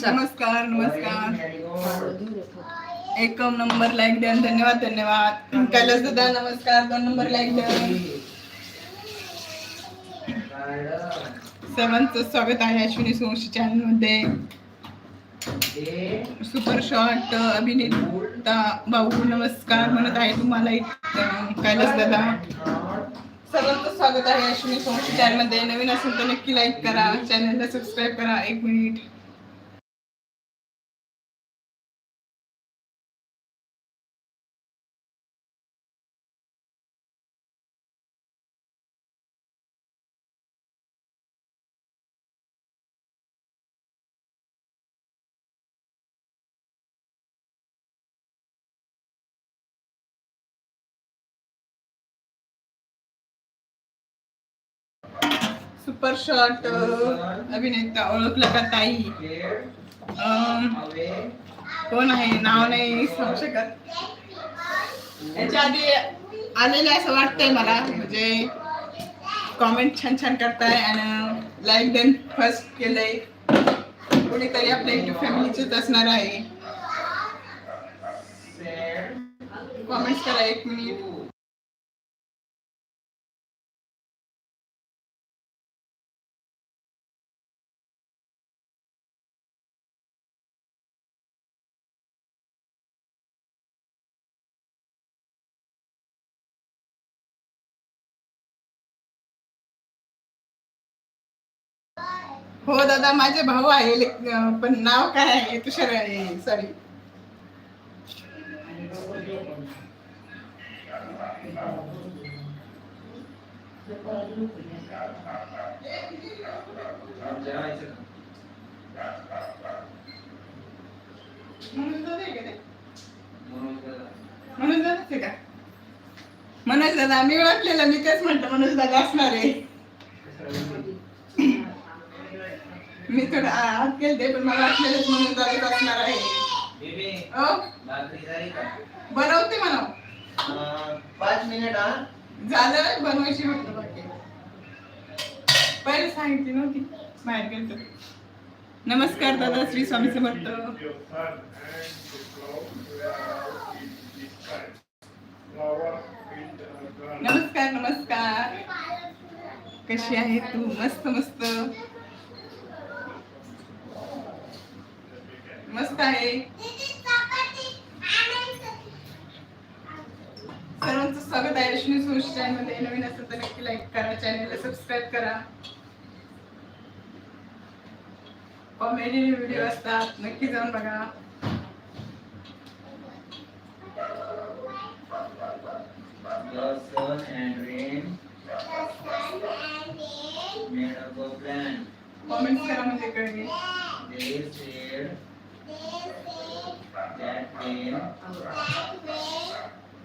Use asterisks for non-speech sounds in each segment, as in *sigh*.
नमस्कार नमस्कार. एकम number like द्या धन्यवाद धन्यवाद. कैलास दादा नमस्कार. दोन नंबर लाईक द्या. सर्वांचं स्वागत आहे अश्विनी सोमशी चॅनलमध्ये. सुपर शॉर्ट अभिनेता भाऊ नमस्कार म्हणत आहे तुम्हाला कैलास दादा. सर्वांचं स्वागत आहे अश्विनी सोमशी चॅनलमध्ये. नवीन असेल तर नक्की लाईक करा. चॅनलला सबस्क्राईब करा. एक मिनिट सुपर शॉट uh, अभिनेता ओळखला का ताई? कोण आहे? नाव नाही सांगू शकत. याच्या आधी आलेले असं वाटतंय मला. म्हणजे कॉमेंट छान छान करताय आणि लाईक देन फर्स्ट केलंय. कोणीतरी आपल्या युट्यूब फॅमिलीचेच असणार आहे. कॉमेंट्स करा एक मिनिट हो दादा माझे भाऊ आहे पण नाव काय आहे? तुषार सॉरी मनोज दादा का मनोज दादा मी ओळखलेला मी तेच म्हणतो मनोज दादा असणार आहे. मी थोडं आत गेलते पण मला वाटलेलंच मनोज दादाच असणार आहे. अ बनवते म्हणा. पाच मिनिट हा? झालं बनवायची म्हटलं बाकी. पहिले सांगितली नव्हती बाहेर गेलतो. नमस्कार दादा श्री स्वामी समर्थ नमस्कार नमस्कार. कशी आहे तू? मस्त मस्त मस्त आहे. सर्वांचं स्वागत आहे अश्विनी सोश चॅनलमध्ये. नवीन असेल तर नक्की लाईक करा चॅनलला सबस्क्राईब करा. कॉमेडी व्हिडिओ असतात. नक्की जाऊन बघा. The sun and rain. Made up a plan. Comments करा म्हणजे कळेल. They said that man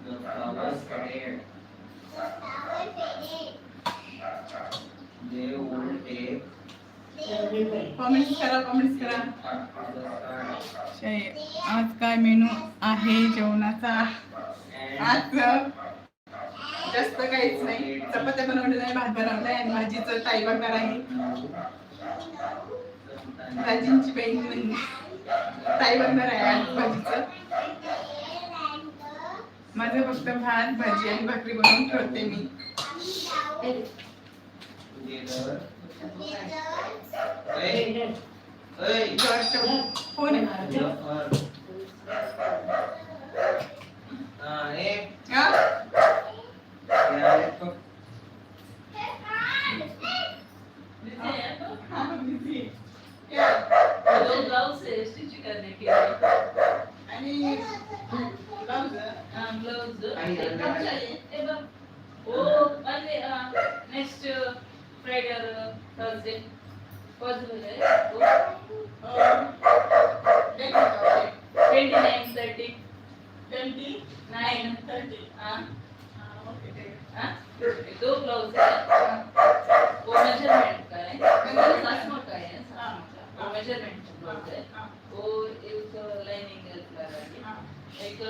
the flowers faded, they would take comments करा कॉमेंट्स करा. up आज काय मेनू आहे जेवणाचा? आज जास्त काहीच नाही. चपात्या बनवलेल्या आहे भात बनवलाय आणि भाजीचं ताई बघणार आहे. भाजींची बहीण म्हणजे ताई बघणार आहे भाजीचं माझं फक्त भात भाजी आणि भाकरी बनवून ठेवते मी फोन आहे Ah, एक हा? या एक हा, busy आहे. या. दो ब्लाउज है स्टिच करने के लिए आणि ब्लाउज हाँ, जाना कब है। वाले नेक्स्ट फ्राइडे और थर्सडे पॉसिबल है. Twenty nine thirty twenty nine thirty हाँ. ओके ठीक हाँ दो ब्लाउज है? वो मेजरमेंट का है. का है वो मेजरमेंट ब्लाउज है वो एक लाइनिंग लगा के हाँ, एक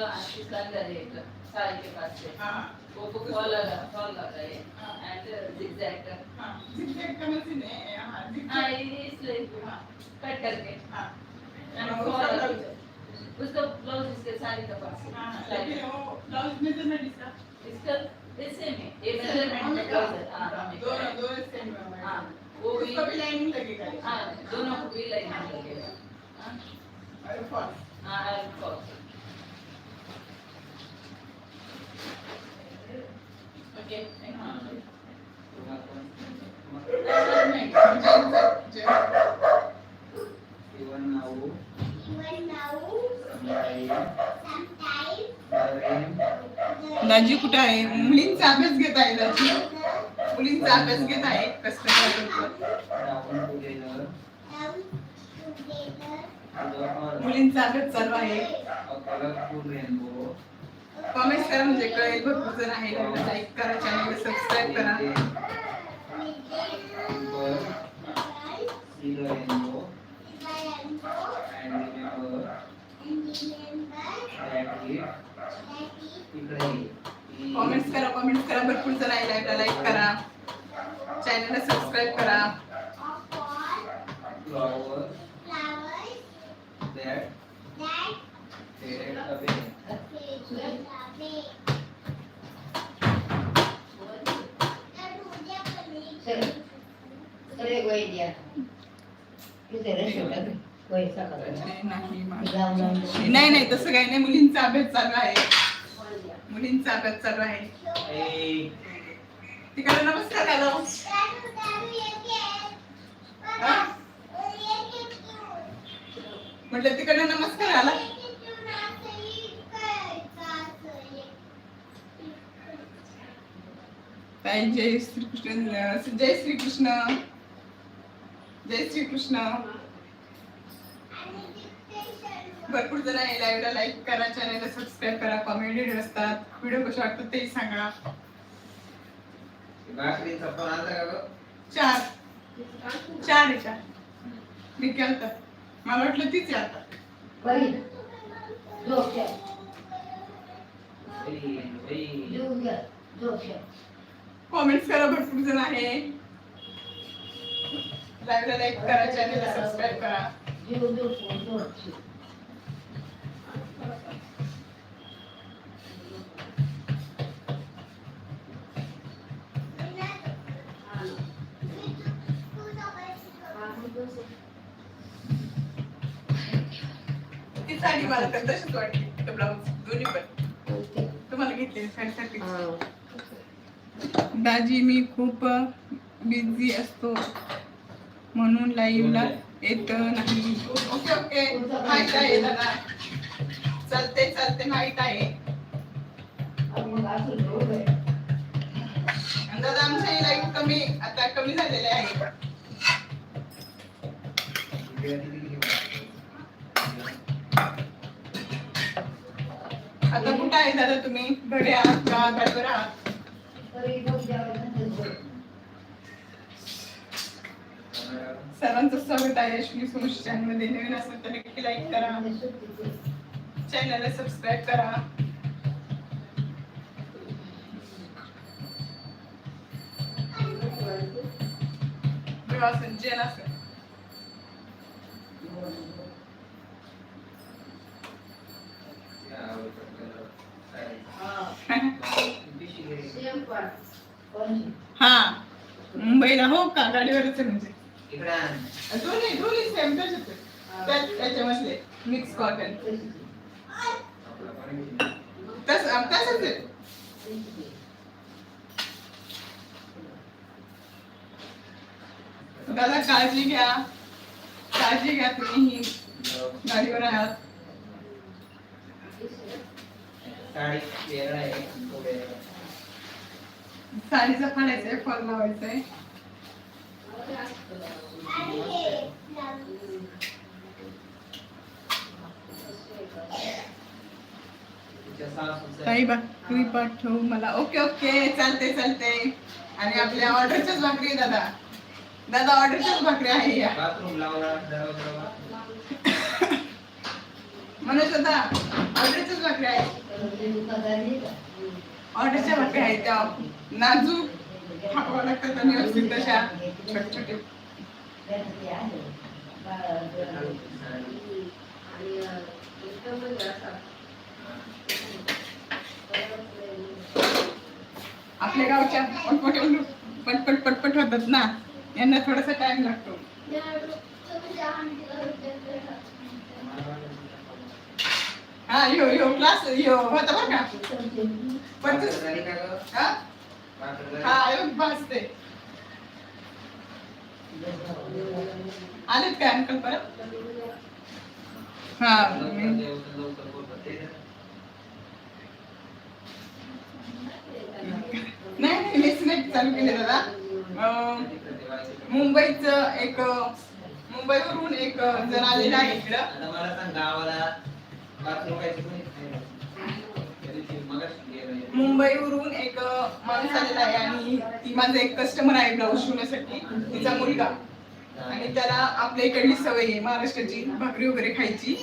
इसका अंदर है एक साड़ी के पास से हाँ, वो फॉल लगा फॉल लगा है हाँ। एंड zigzag हाँ. Zigzag का machine है. हाँ, zigzag. हाँ ये इसलिए हाँ, कट करके हाँ. And for उसका ब्लाउज इसके साड़ी का पास है। साड़ी का। ब्लाउज मेजरमेंट इसका इसका ये सेम है ये मेजरमेंट का ब्लाउज है हाँ दोनों दोनों सेम है हाँ वो भी उसको भी लाइनिंग लगेगा हाँ दोनों को भी लाइनिंग लगेगा हाँ हाँ. Okay, thank दाजी कुठं आहे? मुलींचा अभ्यास घेत आहे दाजी मुलींचा अभ्यास घेत आहे. कष्ट मुलींचा अभ्यास चालू आहे. कॉमेंट करा म्हणजे कळेल. भरपूर जण आहे लाईक करा चॅनल सबस्क्राईब करा. And that it इकडे ये. कॉमेंट्स करा कॉमेंट्स करा भरपूर जण आहे लाईव्हला लाईक करा चॅनलला सबस्क्राईब करा Flowers that faded away. नाही नाही नाही तसं काही नाही. मुलींचा अभ्यास चालू आहे. मुलींचा अभ्यास चालू आहे. तिकडे नमस्कार हॅलो. म्हटलं तिकडे नमस्कार आला. ताई जय श्रीकृष्ण जय श्रीकृष्ण. जय श्रीकृष्ण. भरपूर जण आहे लाईव्हला लाईक करा चॅनलला सबस्क्राईब करा कॉमेडी असतात. व्हिडिओ कसे वाटतात तेही सांगा. भाकरीचा आलता का? चार. चार आहे चार. मी केलं मला वाटलं तीच आहे आता. कॉमेंट्स करा भरपूर जण आहे. लाईव्हला लाईक करा चॅनलला सबस्क्राईब करा. ती साडी मला तर तशीच वाटली. ब्लाऊज दोन्ही पण. तुम्हाला घेतली साडीसाठी दाजी मी खूप बिझी असतो. म्हणून लाईव्हला येत नाही. Okay okay. माहीत आहे दादा. चालते चालते. माहीत आहे. आणि दादा आमचे लाईव्ह कमी आता कमी झालेले आहे. काय दादा तुम्ही? घरी आहात का गाडीवर आहात. सर्वांचं स्वागत आहे यशवी सोश चॅनलमध्ये. नवीन असेल तर नक्की लाईक करा. चॅनलला सबस्क्राईब करा. विवाह संचयन असेल. हा. मुंबईला हो का? गाडीवरच म्हणजे. दोन्ही दोन्ही सेम त्याच्यामधले मिक्स कॉटन. तस तसंच आहे. दादा काळजी घ्या. काळजी घ्या तुम्ही. गाडीवर आहात. साडी आहे. साडीचा फाडायचा आहे फॉल लावायचा आहे. तिच्या सासूचं ताई बा तुम्ही पाठव मला. ओके ओके चालते चालते आणि आपल्या ऑर्डरच्याच भाकरी दादा. दादा ऑर्डरच्याच भाकरी आहे या. *coughs* मनोज दादा ऑर्डरच्याच भाकरी आहे ऑर्डरच्या भाकरी आहेत त्या नाजूक. थांबावं लागतात आणि व्यवस्थित तशा छोटे छोटे आपल्या गावच्या पटपट पटपट पटपट होतात ना. यांना थोडासा टाइम लागतो. हा यो यो क्लास यो होता बरं का? हा? हा भासते आलेत काय अंकल परत हा मी-. नाही नाही मीच नाही चालू केले दादा अं, मुंबईचं एक मुंबईवरून एक जण आलेला आहे इकडं आता मला सांग गावाला पाच रुपयाची कोणी खायला? मुंबईवरून एक माणूस आलेला आहे आणि ती माझा एक कस्टमर आहे ब्लाऊज शिवण्यासाठी. तिचा मुलगा. आणि त्याला आपल्या इकडली सवय आहे महाराष्ट्राची भाकरी वगैरे खायची.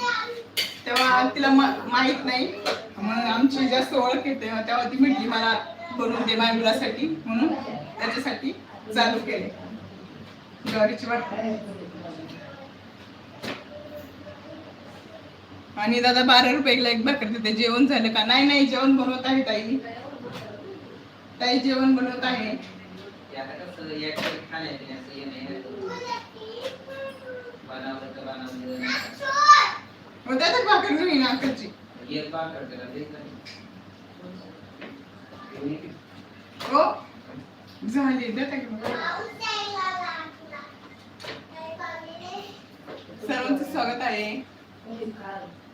तेव्हा तिला माहीत नाही. मग आमची जास्त ओळख येते. तेव्हा ती म्हटली मला बनवून दे माझ्या मुलासाठी. म्हणून त्याच्यासाठी चालू केले. ज्वारीची वाट आणि दादा बारा रुपयाला एक भाकर देते. जेवण झालं का? नाही नाही जेवण बनवत आहे ताई. ताई जेवण बनवत आहे. हे त्याच्यात भाकर घेऊन नाही. हो. झाली. देता. सर्वांचं स्वागत आहे.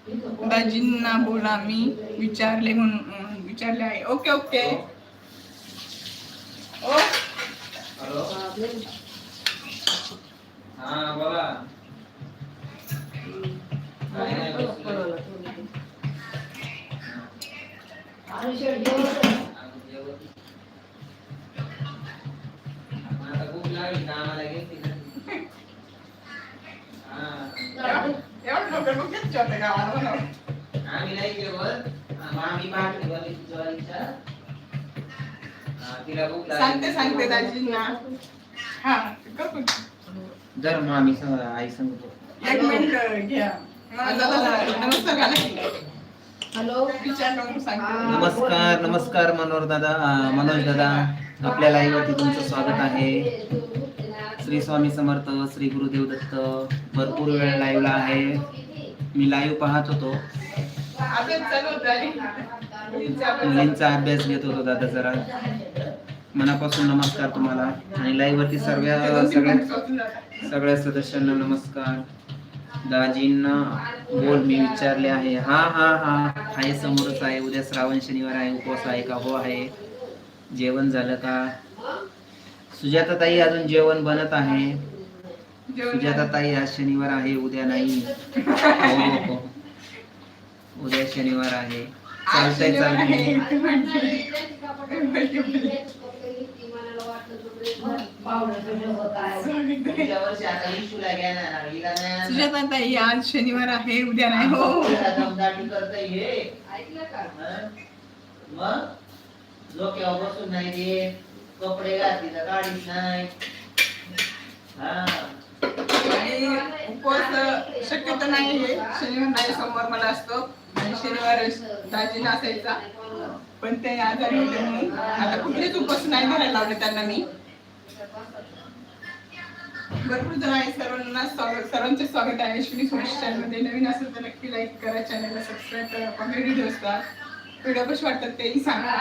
दाजींना बोला मी विचारले म्हणून विचारले आहे. Okay okay. ओ. हा बोला. भूक लागली कामाला लवकर मग होतं गावाला आम्ही नाही जेवत मग आम्ही भाकरी बनवली ज्वारीच्या हा, तिला भूक लागली. सांगते सांगते दाजींना. हा कर पण. जर मग आम्ही संग आई सांगतो एक मिनिट घ्या. मला दादा नमस्कार. हॅलो. नमस्कार नमस्कार मनोहर दादा मनोज दादा. आपल्या लाईव्ह वरती तुमचं स्वागत आहे. श्री स्वामी समर्थ श्री गुरुदेव दत्त. भरपूर वेळ लाईव्हला आहे. मी लाईव्ह पाहत होतो. मुलींचा अभ्यास घेत होतो दादा जरा. मनापासून नमस्कार तुम्हाला. आणि लाईव्ह वरती सगळ्या जातात. सगळ्या सदस्यांना नमस्कार. दाजींना बोल मी विचारले आहे. हा हा हा. आहे समोरच आहे. उद्या श्रावण शनिवार आहे. उपवास आहे का? हो आहे. जेवण झालं का? सुजाता ताई अजून जेवण बनत आहे. सुजाता ताई आज शनिवार आहे उद्या नाही हो हो हो उद्या शनिवार आहे चालतंय. चालतंय पुढच्या वर्षी आता इशूला घेणार हिला नाही आणणार. सुजाता ताई आज शनिवार आहे उद्या नाही हो दमदाटी करता ये ऐकलं का हं? मग डोक्यावर बसून नाही दे कपडे घातली तर गाडीत नाही हा आणि उपवास शक्यतो नाही आहे शनिवार नाही सोमवार मला असतो. आणि शनिवार दाजीला असायचा. पण ते आजारी होते म्हणून आता कुठलेच उपवास नाही धरायला लावले त्यांना मी. भरपूर जण आहे सर्वांना स्वागत सर्वांचे स्वागत आहे. अश्विनी सोमेश चॅनलमध्ये नवीन असेल तर नक्की लाईक करा चॅनलला सबस्क्राईब करा. कॉमेडी व्हिडिओ असतात व्हिडिओ कसे वाटतात तेही सांगा.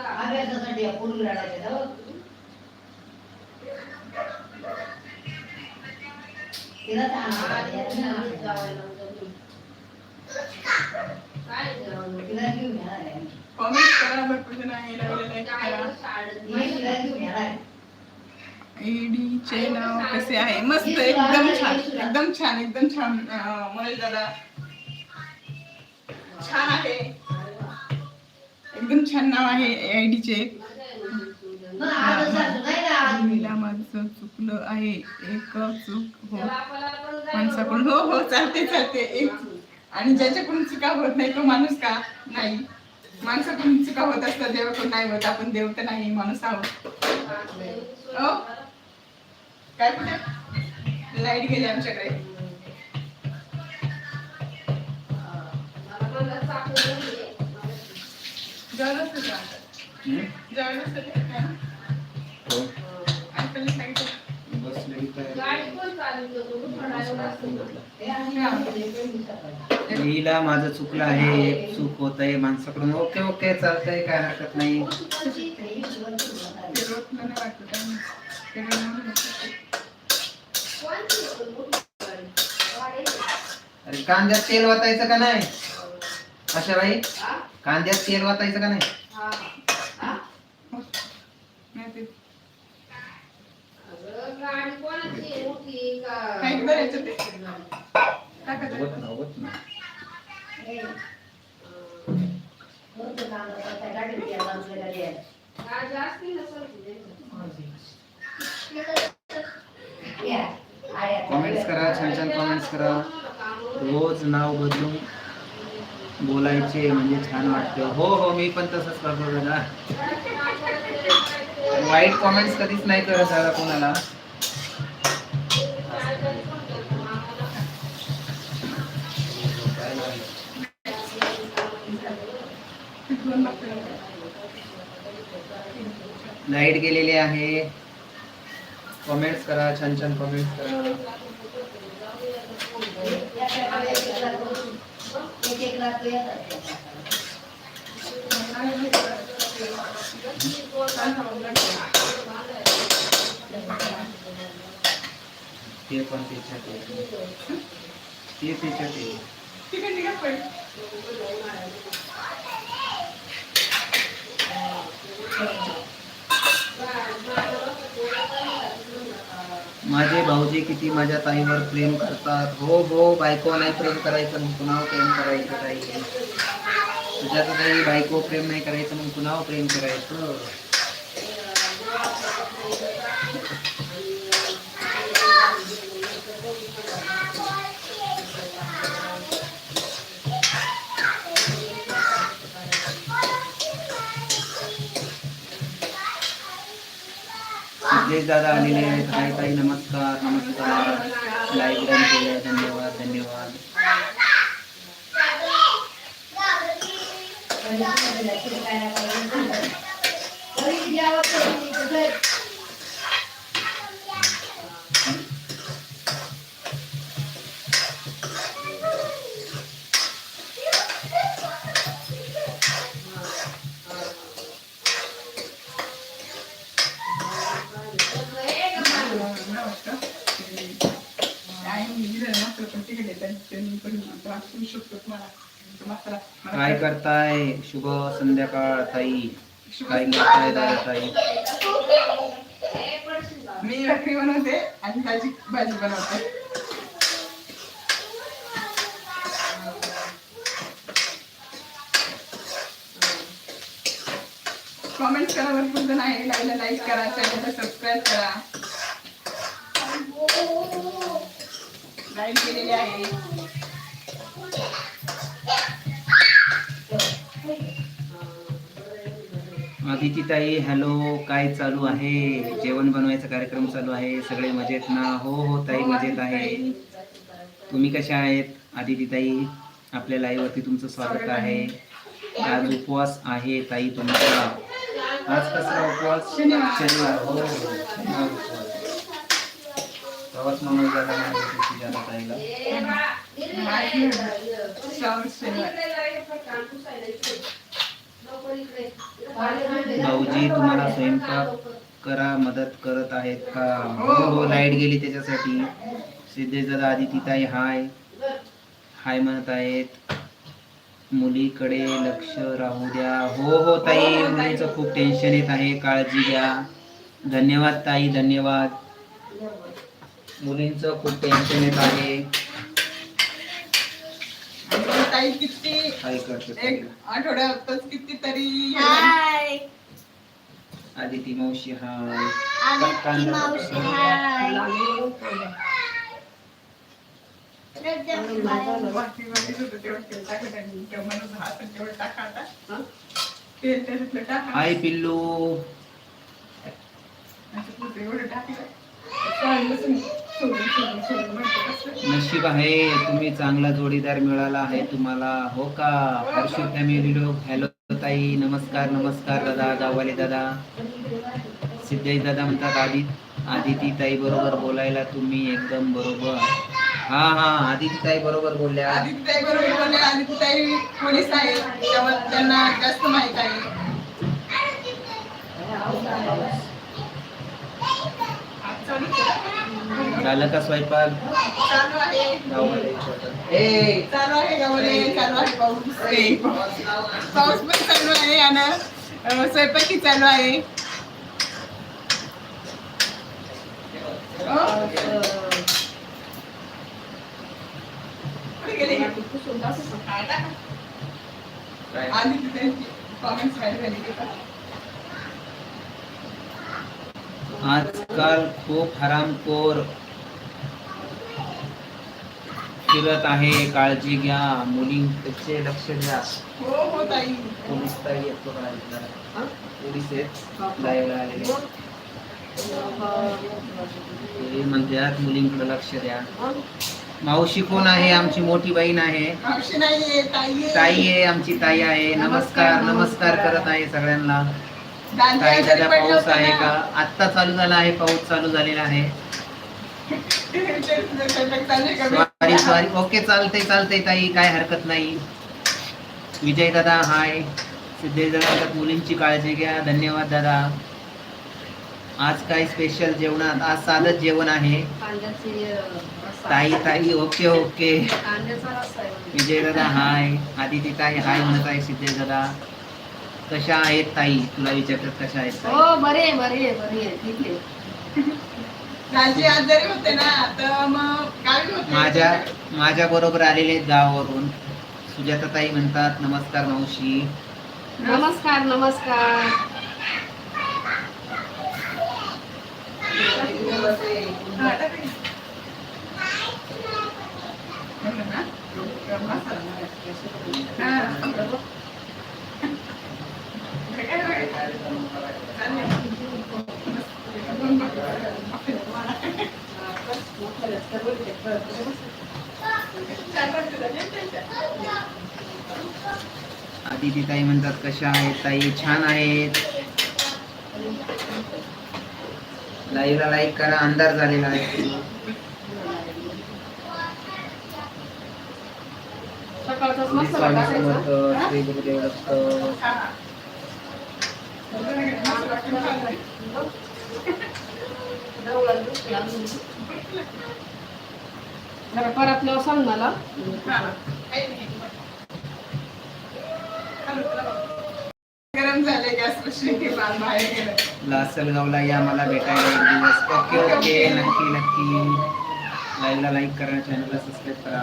अभ्यासासाठी या पोरी रडायच्या जाऊ. तिला ताण आला. तिला घेऊन येणार आहे. कॉमेंट करा भरपूर जण आहे लाईक करा. मी तिला घेऊन येणार आहे. ईडीचे नाव कसे आहे? मस्त एकदम छान एकदम छान एकदम छान मनोज दादा. छान आहे. एकदम छान नाव आहे आज मी. मीला माझं चुकलं आहे. एक चूक हो. माणसाकडून. हो हो चालते चालते. एक आणि ज्याच्याकडून चुका होत नाही तो माणूस का? नाही. माणसाकडून चुका होत असतात देवाकडून नाही होत. आपण देव तर नाही माणूस आहोत. ओ काय कुठे? लाइट गेली आमच्याकडे. हो. लिहिला माझं चुकलं आहे चूक होत आहे माणसाकडून. ओके ओके चालतंय काय हरकत नाही. अरे कांद्यात तेल वाटायचं का नाही? अशा बाई? कांद्यात तेल वाटायचं का नाही? ते? होत ना, होत ना. कमेंट्स करा छान छान कमेंट्स करा. रोज नाव बदलून बोलायचे म्हणजे छान वाटतं. हो हो मी पण तसंच करतो दादा. वाईट कॉमेंट्स कधीच नाही करत दादा कोणाला. लाइट गेलेली आहे. कॉमेंट्स करा छान छान कॉमेंट्स करा. ते पण त्याच्यात आहे. ते त्याच्यात आहे. पण निघा पहिले. माझे भाऊजी किती माझ्या ताईवर प्रेम करतात. हो हो बायको नाही प्रेम करायचं मग कुणावर प्रेम करायचं काही तुझ्या काही बायको प्रेम नाही करायचं मग कुणावर प्रेम करायचं? जय दादा आलेले आहेत हाय ताई नमस्कार नमस्कार लाईक डन केले धन्यवाद धन्यवाद Thank you. काय करताय? शुभ संध्याकाळ ताई. काय करताय दादा ताई? मी भाकरी बनवते आणि भाजी भाजी बनवते. कमेंट करा भरपूर जण आहे. लाईक करा चॅनलला सबस्क्राईब करा. लाईक केलेली आहे आदिती ताई हॅलो काय चालू आहे? जेवण बनवायचा कार्यक्रम चालू आहे. सगळे मजेत ना? हो हो ताई मजेत आहे. तुम्ही कशा आहेत? आदिती ताई आपल्या लाईव्ह वरती तुमचं स्वागत आहे. आज उपवास आहे ताई तुमचा. आज कसला उपवास? शनिवार. हो हो, उपवास प्रवास म्हणून जाता नाही सुजाता ताईला. भाऊजी तुम्हाला स्वयंपाक करा मदत करत आहेत का? हो हो लाइट गेली त्याच्यासाठी. सिद्धेश दादा आदिती ताई हाय. हाय म्हणत आहेत. मुलीकडे लक्ष राहू द्या. हो हो ताई मुलीचं खूप टेन्शन येत आहे. काळजी घ्या. धन्यवाद ताई धन्यवाद. मुलींचं खूप टेन्शन येत आहे. ताई किती काय करते ताई? एक आठवड्यातच कितीतरी हाय. आदिती मावशी हाय. आदिती मावशी हाय. पिल्लू. एवढं टाकलं नशीब आहे तुम्ही चांगला जोडीदार मिळाला आहे तुम्हाला हो का? हर्षित फॅमिली लोक हॅलो ताई नमस्कार नमस्कार दादा गावाले दादा. सिद्धेश दादा म्हणतात आदि आदिती ताई बरोबर बोलायला तुम्ही एकदम बरोबर. हा हा आदिती ताई बरोबर बोलल्या. आदिती ताई बरोबर बोलल्या. आदिती ताई पोलीस आहे त्यामुळे त्यांना जास्त माहीत आहे आज चालूच आहे. झालं का स्वयंपाक? चालू आहे. ए! चालू आहे चालू आहे पाऊस. पण चालू आहे आणि स्वयंपाकी चालू आहे. का? आजकाल खूप हरामखोर फिरत आहे काळजी घ्या. मुलींचे लक्ष द्या. हो हो ताई. पोलीस ताई येतो पोलीस आहेत. लाईव्हला आलेले ते म्हणतात मुलींकडे लक्ष द्या. मावशी कोण आहे? आमची मोठी बहीण आहे. ताई आहे. आमची ताई आहे. नमस्कार नमस्कार करत आहे सगळ्यांना. ताई दादा पाऊस आहे. का? आत्ता चालू झाला आहे पाऊस चालू झालेला आहे. *laughs* सॉरी सॉरी ओके चालतंय चालतंय ताई. काय हरकत नाही. विजय दादा हाय. सिद्धेश दादा मुलींची काळजी घ्या. धन्यवाद दादा. आज काय स्पेशल जेवणात? आज साधच जेवण आहे. ताई ताई ओके ओके. विजय दादा हाय. आदिती ताई हाय म्हणत आहे सिद्धेश दादा. कशा आहेत ताई? तुला विचारतात कशा आहेत? हो बरे बरे बरे. ठीक आहे. *laughs* दाजी आजारी होते ना तर मग गावी होते माझ्या माझ्या बरोबर आलेले गावावरून. सुजाता ताई म्हणतात नमस्कार मावशी. नमस्कार नमस्कार. आदिती ताई म्हणतात कशा आहेत ताई? छान आहेत. लाईव्हला लाईक करा अंधार झालेला आहे. श्री गुरुदेव दत्त जरा परतल्यावर सांग मला. गरम झाले गॅस पाशी बाहेर गेलं. लासलगावला या मला भेटायला एक दिवस. ओके ओके नक्की नक्की. लाईव्हला लाईक करा चॅनलला सबस्क्राईब करा.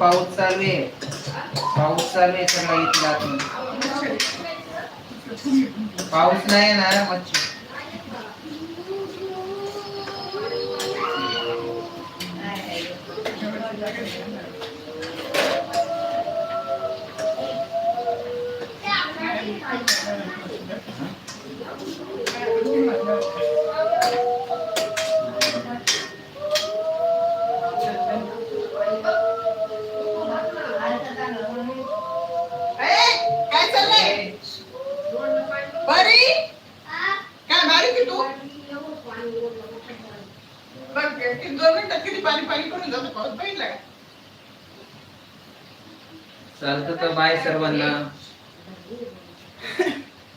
पाऊस चालू आहे. पाऊस चालू आहे सगळा इथला पाऊस नाही येणार मच्छी.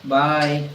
बाय सर्वांना